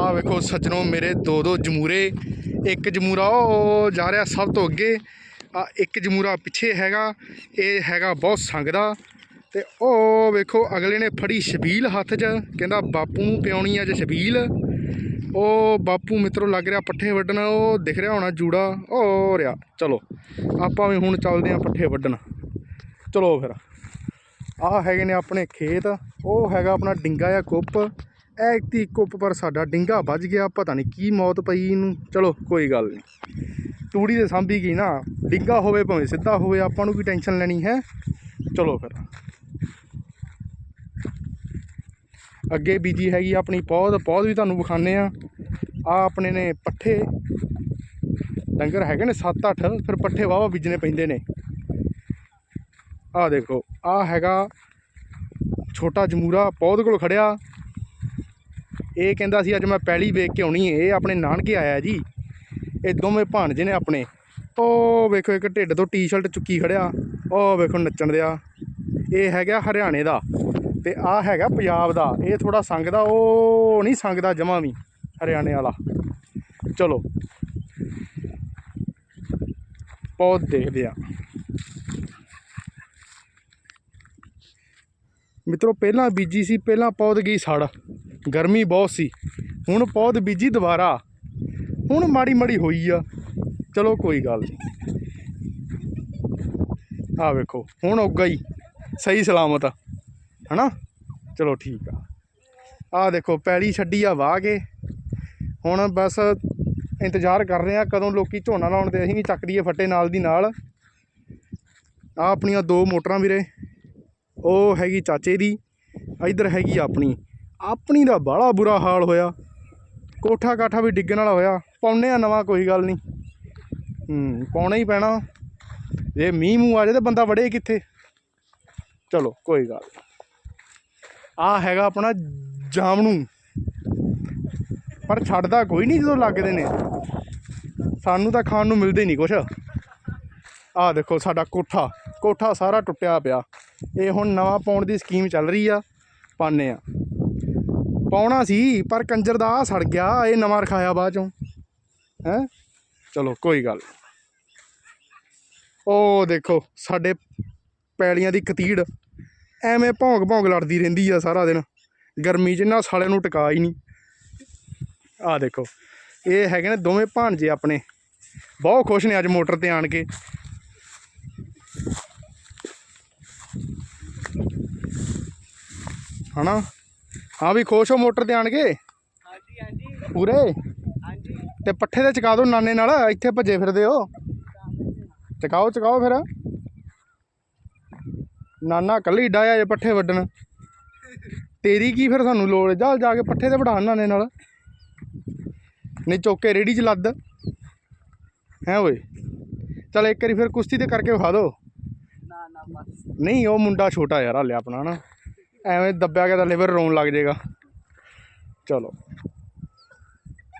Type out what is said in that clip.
ਆਹ ਵੇਖੋ ਸੱਜਣੋ, ਮੇਰੇ ਦੋ ਦੋ ਜਮੂਰੇ, ਇੱਕ ਜਮੂਰਾ ਉਹ ਜਾ ਰਿਹਾ ਸਭ ਤੋਂ ਅੱਗੇ। ਆ ਇੱਕ ਜਮੂਰਾ ਪਿੱਛੇ ਹੈਗਾ, ਇਹ ਹੈਗਾ ਬਹੁਤ ਸੰਗਦਾ। ਤੇ ਉਹ ਵੇਖੋ, ਅਗਲੇ ਨੇ ਫੜੀ ਛਬੀਲ ਹੱਥ 'ਚ, ਕਹਿੰਦਾ ਬਾਪੂ ਨੂੰ ਪਿਆਉਣੀ ਅੱਜ ਛਬੀਲ ਉਹ ਬਾਪੂ ਮਿੱਤਰੋ ਲੱਗ ਰਿਹਾ ਪੱਠੇ ਵੱਢਣ, ਉਹ ਦਿਖ ਰਿਹਾ ਹੋਣਾ ਜੂੜਾ, ਉਹ ਰਿਹਾ। ਚਲੋ, ਆਪਾਂ ਵੀ ਹੁਣ ਚੱਲਦੇ ਆਂ ਪੱਠੇ ਵੱਢਣ। ਚਲੋ ਫਿਰ, ਆਹ ਹੈਗੇ ਨੇ ਆਪਣੇ ਖੇਤ, ਉਹ ਹੈਗਾ ਆਪਣਾ ਡਿੰਗਾ ਜਾਂ ਕੁੱਪ। ਇਹ ਇੱਕ ਤੀ ਕੁੱਪ ਪਰ ਸਾਡਾ ਡਿੰਗਾ ਵੱਜ ਗਿਆ, ਪਤਾ ਨਹੀਂ ਕੀ ਮੌਤ ਪਈ ਇਹਨੂੰ। ਚਲੋ, ਕੋਈ ਗੱਲ ਨਹੀਂ ਤੂੜੀ ਦੇ ਸਾਂਭੀ ਗਈ ਨਾ, ਡਿੰਗਾ ਹੋਵੇ ਭਾਵੇਂ ਸਿੱਧਾ ਹੋਵੇ, ਆਪਾਂ ਨੂੰ ਕੀ ਟੈਨਸ਼ਨ ਲੈਣੀ, ਹੈ? ਚਲੋ ਫਿਰ। ਅੱਗੇ ਬੀਜੀ ਹੈਗੀ ਆਪਣੀ ਪੌਦ ਪੌਦ ਵੀ ਤੁਹਾਨੂੰ ਵਿਖਾਣੇ ਆ ਆ ਆਪਣੇ ਨੇ ਪੱਠੇ। ਡੰਗਰ ਹੈਗੇ ਨੇ 7-8 ਫਿਰ ਪੱਠੇ ਵਾਵਾ ਬੀਜਣੇ ਪੈਂਦੇ ਨੇ। ਆ ਦੇਖੋ ਆ ਹੈਗਾ ਛੋਟਾ ਜਮੂਰਾ ਪੌਦ ਕੋਲ ਖੜਿਆ। ਇਹ ਕਹਿੰਦਾ ਸੀ, ਅੱਜ ਮੈਂ ਪਹਿਲੀ ਵੇਖ ਕੇ ਆਉਣੀ ਇਹ ਆਪਣੇ ਨਾਨਕੇ ਆਇਆ ਜੀ। ਇਹ ਦੋਵੇਂ ਭਾਣਜੇ ਨੇ ਆਪਣੇ। ਉਹ ਵੇਖੋ, ਇੱਕ ਢਿੱਡ ਤੋਂ ਟੀ-ਸ਼ਰਟ ਚੁੱਕੀ ਖੜਿਆ। ਉਹ ਵੇਖੋ ਨੱਚਣ ਦਿਆ। ਇਹ ਹੈਗਾ ਹਰਿਆਣੇ ਦਾ ਤੇ ਆ ਹੈਗਾ ਪੰਜਾਬ ਦਾ। ਇਹ ਥੋੜਾ ਸੰਗਦਾ, ਉਹ ਨਹੀਂ ਸੰਗਦਾ ਜਮਾ ਵੀ, ਹਰਿਆਣੇ ਵਾਲਾ। ਚਲੋ। ਪੌਦ ਦੇਖਦੇ ਆ। ਮਿੱਤਰੋ, ਪਹਿਲਾਂ ਬੀਜੀ ਸੀ, ਪਹਿਲਾਂ ਪੌਦ ਗਈ ਸੜ। ਗਰਮੀ ਬਹੁਤ ਸੀ। ਹੁਣ ਪੌਦ ਬੀਜੀ ਦੁਬਾਰਾ। ਹੁਣ ਮਾੜੀ ਮਾੜੀ ਹੋਈ ਆ। ਚਲੋ ਕੋਈ ਗੱਲ ਨਹੀਂ ਆ ਵੇਖੋ, ਹੁਣ ਉੱਗਾ ਹੀ ਸਹੀ ਸਲਾਮਤ ਆ। ਹਨਾ? ਚਲੋ ਠੀਕ ਆ। ਆ ਦੇਖੋ, ਪੈਲੀ ਛੱਡੀ ਆ ਵਾਹ ਕੇ। ਹੁਣ ਬਸ ਇੰਤਜ਼ਾਰ ਕਰ ਰਹੇ ਆ ਕਦੋਂ ਲੋਕੀ ਝੋਨਾ ਲਾਉਣ ਦੇ। ਅਸੀਂ ਵੀ ਚੱਕ ਦਈਏ ਫੱਟੇ ਨਾਲ ਦੀ ਨਾਲ। ਆ ਆਪਣੀਆਂ ਦੋ ਮੋਟਰਾਂ ਵੀਰੇ। ਉਹ ਹੈਗੀ ਚਾਚੇ ਦੀ। ਇਧਰ ਹੈਗੀ ਆਪਣੀ। ਆਪਣੀ ਦਾ ਬਾਹਲਾ ਬੁਰਾ ਹਾਲ ਹੋਇਆ। ਕੋਠਾ ਕਾਠਾ ਵੀ ਡਿੱਗਣ ਵਾਲਾ ਹੋਇਆ। ਪਾਉਣੇ ਆ ਨਵਾਂ, ਕੋਈ ਗੱਲ ਨਹੀਂ। ਹੂੰ, ਪਾਉਣਾ ਹੀ ਪੈਣਾ। ਜੇ ਮੀਂਹ ਮੂੰਹ ਆ ਜਾਏ ਤਾਂ ਬੰਦਾ ਵੜੇ ਕਿੱਥੇ? ਚਲੋ, ਕੋਈ ਗੱਲ ਆ ਹੈਗਾ ਆਪਣਾ ਜਾਮਣੂ। ਪਰ ਛੱਡਦਾ ਕੋਈ ਨਹੀਂ ਜਦੋਂ ਲੱਗਦੇ ਨੇ। ਸਾਨੂੰ ਤਾਂ ਖਾਣ ਨੂੰ ਮਿਲਦੇ ਨਹੀਂ ਕੁਛ। ਆਹ ਦੇਖੋ ਸਾਡਾ ਕੋਠਾ। ਕੋਠਾ ਸਾਰਾ ਟੁੱਟਿਆ ਪਿਆ। ਇਹ ਹੁਣ ਨਵਾਂ ਪਾਉਣ ਦੀ ਸਕੀਮ ਚੱਲ ਰਹੀ ਆ। ਪਾਣੇ ਆ। ਪਾਉਣਾ ਸੀ, ਪਰ ਕੰਜਰ ਦਾ ਆਹ ਸੜ ਗਿਆ, ਇਹ ਨਵਾਂ ਰਖਾਇਆ ਬਾਅਦ ਚੋਂ। ਹੈ? ਚਲੋ, ਕੋਈ ਗੱਲ ਨੀ। ਉਹ ਦੇਖੋ, ਸਾਡੇ ਪੈਲੀਆਂ ਦੀ ਕਤੀੜ। ਐਵੇਂ ਭੌਂਕ ਭੌਂਕ ਲੜਦੀ ਰਹਿੰਦੀ ਆ ਸਾਰਾ ਦਿਨ। ਗਰਮੀ 'ਚ ਨਾ ਸਾਲੇ ਨੂੰ ਟਿਕਾ ਹੀ ਨਹੀਂ ਆਹ ਦੇਖੋ, ਇਹ ਹੈਗੇ ਨੇ ਦੋਵੇਂ ਭਾਣਜੇ ਆਪਣੇ। ਬਹੁਤ ਖੁਸ਼ ਨੇ ਅੱਜ ਮੋਟਰ ਤੇ ਆਣ ਕੇ। ਹਨਾ? ਹਾਂ ਵੀ ਖੁਸ਼ ਹੋ ਮੋਟਰ ਤੇ ਆਣ ਕੇ? ਹਾਂਜੀ ਹਾਂਜੀ। ਪੂਰੇ? ਹਾਂਜੀ। ਤੇ ਪੱਠੇ ਤੇ ਚਕਾ ਦਿਓ ਨਾਨੇ ਨਾਲ ਇੱਥੇ ਭੱਜੇ ਫਿਰਦੇ ਹੋ। ਚਕਾਓ ਚਕਾਓ ਫਿਰ। ਨਾਨਾ ਕੱਲੀ ਡਾਇਆ ਜੇ ਪੱਠੇ ਵੱਢਣ। ਤੇਰੀ ਕੀ ਫਿਰ ਸਾਨੂੰ ਲੋੜ ਜਾ ਜਾ ਕੇ ਪੱਠੇ ਤੇ ਵਢਾ ਨਾਨੇ ਨਾਲ। ਨਹੀਂ ਚੁੱਕ ਰੇੜੀ 'ਚ ਲੱਦ। ਹੈ ਓਏ? ਚਲ ਇੱਕ ਵਾਰੀ ਫਿਰ ਕੁਸ਼ਤੀ ਤੇ ਕਰਕੇ ਵਿਖਾ ਦਿਓ ਨਾ ਨਾ ਬਸ। ਨਹੀਂ ਉਹ ਮੁੰਡਾ ਛੋਟਾ ਯਾਰ ਹਾਲੇ ਆਪਣਾ ਨਾ। ਐਵੇਂ ਦੱਬਿਆ ਗਿਆ ਤਾਂ ਲਿਵਰ ਰੋਣ ਲੱਗ ਜਾਏਗਾ। ਚਲੋ।